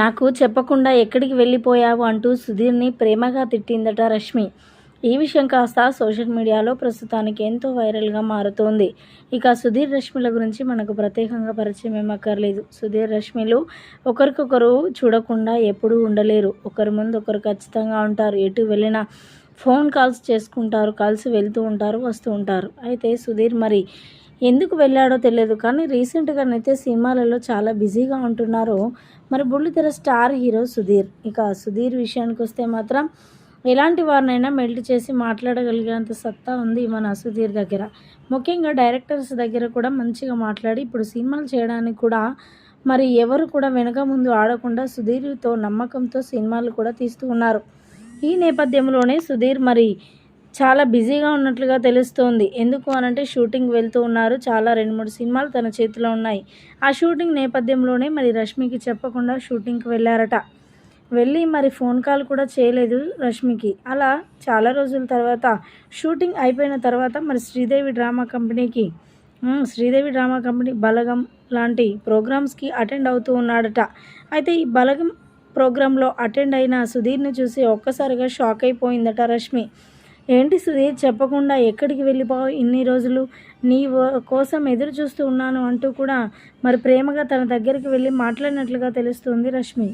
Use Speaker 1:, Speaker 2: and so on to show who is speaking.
Speaker 1: నాకు చెప్పకుండా ఎక్కడికి వెళ్ళిపోయావు అంటూ సుధీర్ని ప్రేమగా తిట్టిందట రష్మి. ఈ విషయం కాస్త సోషల్ మీడియాలో ప్రస్తుతానికి ఎంతో వైరల్గా మారుతోంది. ఇక సుధీర్ రష్మిల గురించి మనకు ప్రత్యేకంగా పరిచయం ఏమక్కర్లేదు సుధీర్ రష్మిలు ఒకరికొకరు చూడకుండా ఎప్పుడూ ఉండలేరు. ఒకరి ముందు ఒకరు ఖచ్చితంగా ఉంటారు. ఎటు వెళ్ళినా ఫోన్ కాల్స్ చేసుకుంటారు కలిసి వెళ్తూ ఉంటారు వస్తూ ఉంటారు. అయితే సుధీర్ మరి ఎందుకు వెళ్ళాడో తెలియదు. కానీ రీసెంట్గానైతే సినిమాలలో చాలా బిజీగా ఉంటున్నారు. మరి బుల్లితెర స్టార్ హీరో సుధీర్. ఇక సుధీర్ విషయానికి వస్తే మాత్రం ఎలాంటి వారినైనా మెల్ట్ చేసి మాట్లాడగలిగేంత సత్తా ఉంది మన సుధీర్ దగ్గర. ముఖ్యంగా డైరెక్టర్స్ దగ్గర కూడా మంచిగా మాట్లాడి ఇప్పుడు సినిమాలు చేయడానికి కూడా మరి ఎవరు కూడా వెనక ముందు ఆడకుండా సుధీర్తో నమ్మకంతో సినిమాలు కూడా తీస్తూ ఉన్నారు. ఈ నేపథ్యంలోనే సుధీర్ మరి చాలా బిజీగా ఉన్నట్లుగా తెలుస్తోంది. ఎందుకు అనంటే షూటింగ్ వెళ్తూ ఉన్నారు. చాలా రెండు మూడు సినిమాలు తన చేతిలో ఉన్నాయి. ఆ షూటింగ్ నేపథ్యంలోనే మరి రష్మికి చెప్పకుండా షూటింగ్కి వెళ్ళారట. వెళ్ళి మరి ఫోన్ కాల్ కూడా చేయలేదు రష్మికి. అలా చాలా రోజుల తర్వాత షూటింగ్ అయిపోయిన తర్వాత మరి శ్రీదేవి డ్రామా కంపెనీకి శ్రీదేవి డ్రామా కంపెనీ బలగం లాంటి ప్రోగ్రామ్స్కి అటెండ్ అవుతూ ఉన్నాడట. అయితే ఈ బలగం ప్రోగ్రాంలో అటెండ్ అయిన సుధీర్ని చూసి ఒక్కసారిగా షాక్ అయిపోయిందట రష్మి. ఏంటి సుధీర్? చెప్పకుండా ఎక్కడికి వెళ్ళిపోవు ఇన్ని రోజులు నీ కోసం ఎదురు చూస్తూ ఉన్నాను అంటూ కూడా మరి ప్రేమగా తన దగ్గరికి వెళ్ళి మాట్లాడినట్లుగా తెలుస్తుంది రష్మి.